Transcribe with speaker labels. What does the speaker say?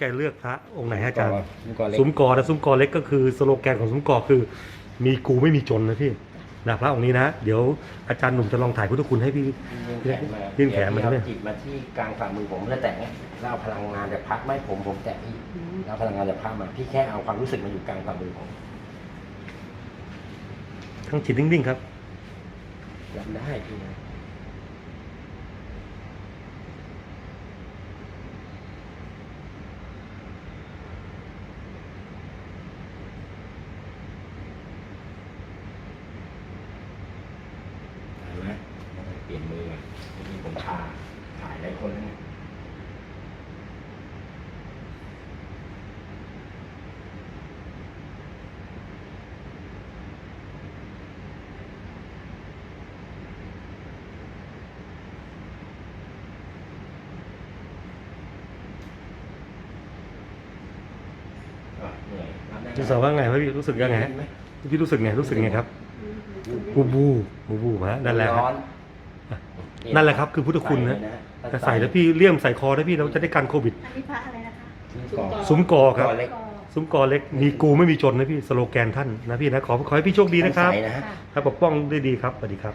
Speaker 1: แกเลือกพระองค์ไหนฮะอาจารย์
Speaker 2: ก่อนเล็ก
Speaker 1: ซุ้มกอนะซุ้มกอเล็กก็คือสโลแกนของซุ้มกอคือ มีกูไม่มีจนนะพี่นะพระองค์นี้นะเดี๋ยวอาจารย์หนุ่มจะลองถ่ายพุทธคุณให้พี่ยื่นแขนมา
Speaker 2: เดี๋ยว
Speaker 1: เนี่ย
Speaker 2: เอจิตมาที่กลางฝ่ามือผมแล้วแตะเนี่ยแล้วเอาพลังงานจากพระไม่ผมผมแตะพี่แล้วเอาพลังงานจากพระมาพี่แค่เอาความรู้สึกมาอยู่กลางฝ่ามือผม
Speaker 1: ทั้งจิตนิ่งๆครับ
Speaker 2: รับได้พี่นะเห็นไหมเปลี่ยนมืออะเมื่อกี้ ผมชาถ่ายหลายคนแล้วไงอะเหนื่อยรับได้ไหม
Speaker 1: พี่สาวว่าไงวะพี่รู้สึกยังไงฮะ
Speaker 2: เห็นไหม
Speaker 1: พี่รู้สึกไงรู้สึกไงครับบูบูบูบูฮะนั่นแหละฮะ
Speaker 2: ร้อน
Speaker 1: นั่นแหละครับคือพุทธคุณนะแต่ใส่แล้วพี่เลี่ยมใส่คอได้พี่เราจะได้กันโควิด
Speaker 3: อันนี้พระอะไรนะคะ
Speaker 2: ก่อน
Speaker 1: ซุ้มกอครับ
Speaker 2: ก่อนเล็ก
Speaker 3: กอ
Speaker 1: ซุ้มกอเล็กมีกูไม่มีจนนะพี่สโลแกนท่านนะพี่นะขอขอให้พี่โชคดีนะครับ
Speaker 2: ใส่นะฮะ
Speaker 3: ค่ะ
Speaker 1: ให้ปกป้องได้ดีครับสวัสดีครับ